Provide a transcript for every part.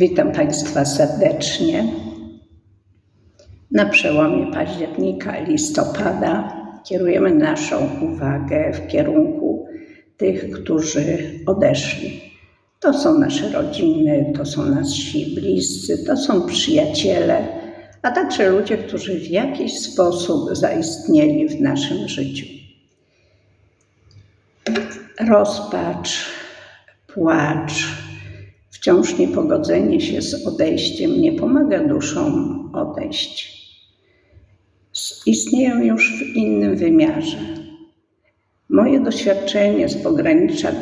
Witam Państwa serdecznie. Na przełomie października i listopada kierujemy naszą uwagę w kierunku tych, którzy odeszli. To są nasze rodziny, to są nasi bliscy, to są przyjaciele, a także ludzie, którzy w jakiś sposób zaistnieli w naszym życiu. Rozpacz, płacz, wciąż niepogodzenie się z odejściem nie pomaga duszom odejść. Istnieją już w innym wymiarze. Moje doświadczenie z pogranicza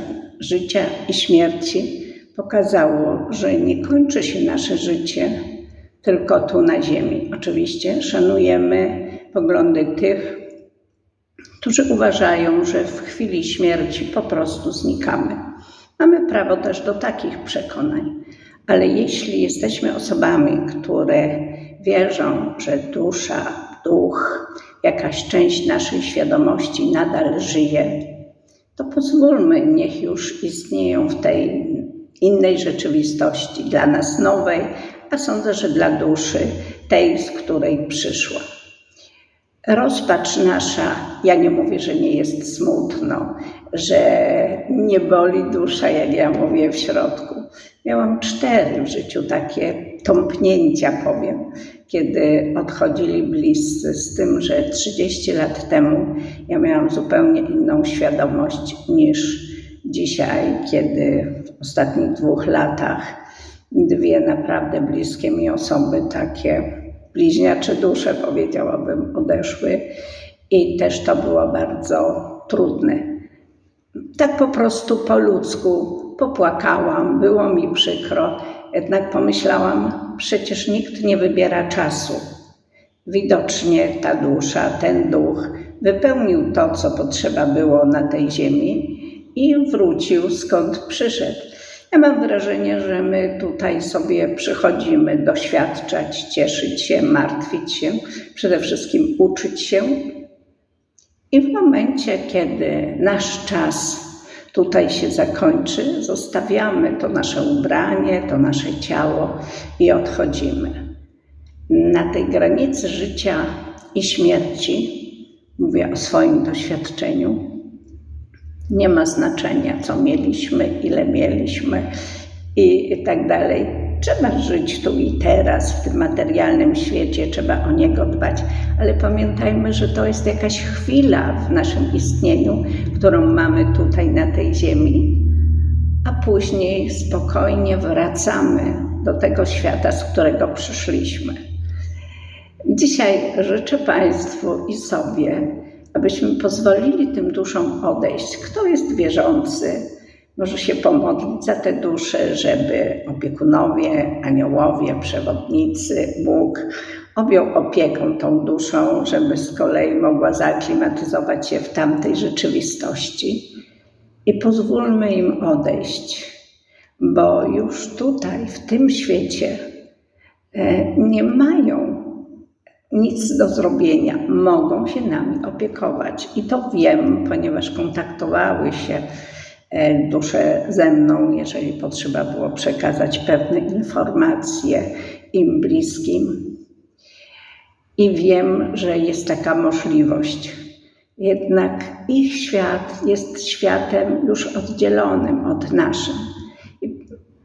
życia i śmierci pokazało, że nie kończy się nasze życie tylko tu na Ziemi. Oczywiście szanujemy poglądy tych, którzy uważają, że w chwili śmierci po prostu znikamy. Mamy prawo też do takich przekonań, ale jeśli jesteśmy osobami, które wierzą, że dusza, duch, jakaś część naszej świadomości nadal żyje, to pozwólmy, niech już istnieją w tej innej rzeczywistości, dla nas nowej, a sądzę, że dla duszy, tej, z której przyszła. Rozpacz nasza, ja nie mówię, że nie jest smutno, że nie boli dusza, jak ja mówię w środku. Miałam cztery w życiu takie tąpnięcia, powiem, kiedy odchodzili bliscy, z tym, że 30 lat temu ja miałam zupełnie inną świadomość niż dzisiaj, kiedy w ostatnich dwóch latach dwie naprawdę bliskie mi osoby, takie bliźniacze dusze, powiedziałabym, odeszły i też to było bardzo trudne. Tak po prostu po ludzku popłakałam, było mi przykro, jednak pomyślałam, przecież nikt nie wybiera czasu. Widocznie ta dusza, ten duch wypełnił to, co potrzeba było na tej ziemi i wrócił skąd przyszedł. Ja mam wrażenie, że my tutaj sobie przychodzimy doświadczać, cieszyć się, martwić się, przede wszystkim uczyć się. I w momencie, kiedy nasz czas tutaj się zakończy, zostawiamy to nasze ubranie, to nasze ciało i odchodzimy. Na tej granicy życia i śmierci, mówię o swoim doświadczeniu, nie ma znaczenia, co mieliśmy, ile mieliśmy i tak dalej. Trzeba żyć tu i teraz, w tym materialnym świecie, trzeba o niego dbać, ale pamiętajmy, że to jest jakaś chwila w naszym istnieniu, którą mamy tutaj na tej ziemi, a później spokojnie wracamy do tego świata, z którego przyszliśmy. Dzisiaj życzę Państwu i sobie, abyśmy pozwolili tym duszom odejść. Kto jest wierzący, może się pomodlić za te dusze, żeby opiekunowie, aniołowie, przewodnicy, Bóg objął opieką tą duszą, żeby z kolei mogła zaaklimatyzować się w tamtej rzeczywistości. I pozwólmy im odejść, bo już tutaj, w tym świecie, e, nie mają nic do zrobienia, mogą się nami opiekować. I to wiem, ponieważ kontaktowały się dusze ze mną, jeżeli potrzeba było przekazać pewne informacje im bliskim. I wiem, że jest taka możliwość. Jednak ich świat jest światem już oddzielonym od naszym.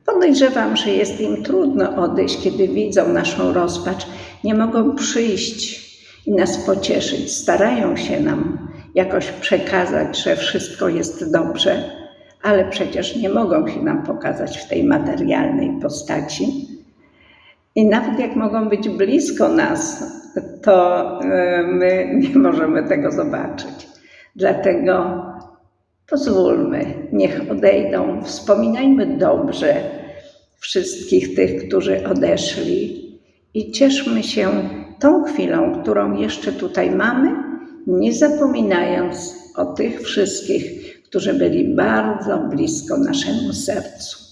Podejrzewam, że jest im trudno odejść, kiedy widzą naszą rozpacz nie mogą przyjść i nas pocieszyć. Starają się nam jakoś przekazać, że wszystko jest dobrze, ale przecież nie mogą się nam pokazać w tej materialnej postaci. I nawet jak mogą być blisko nas, to e, my nie możemy tego zobaczyć. Dlatego pozwólmy, niech odejdą. Wspominajmy dobrze wszystkich tych, którzy odeszli i cieszmy się tą chwilą, którą jeszcze tutaj mamy, nie zapominając o tych wszystkich, którzy byli bardzo blisko naszemu sercu.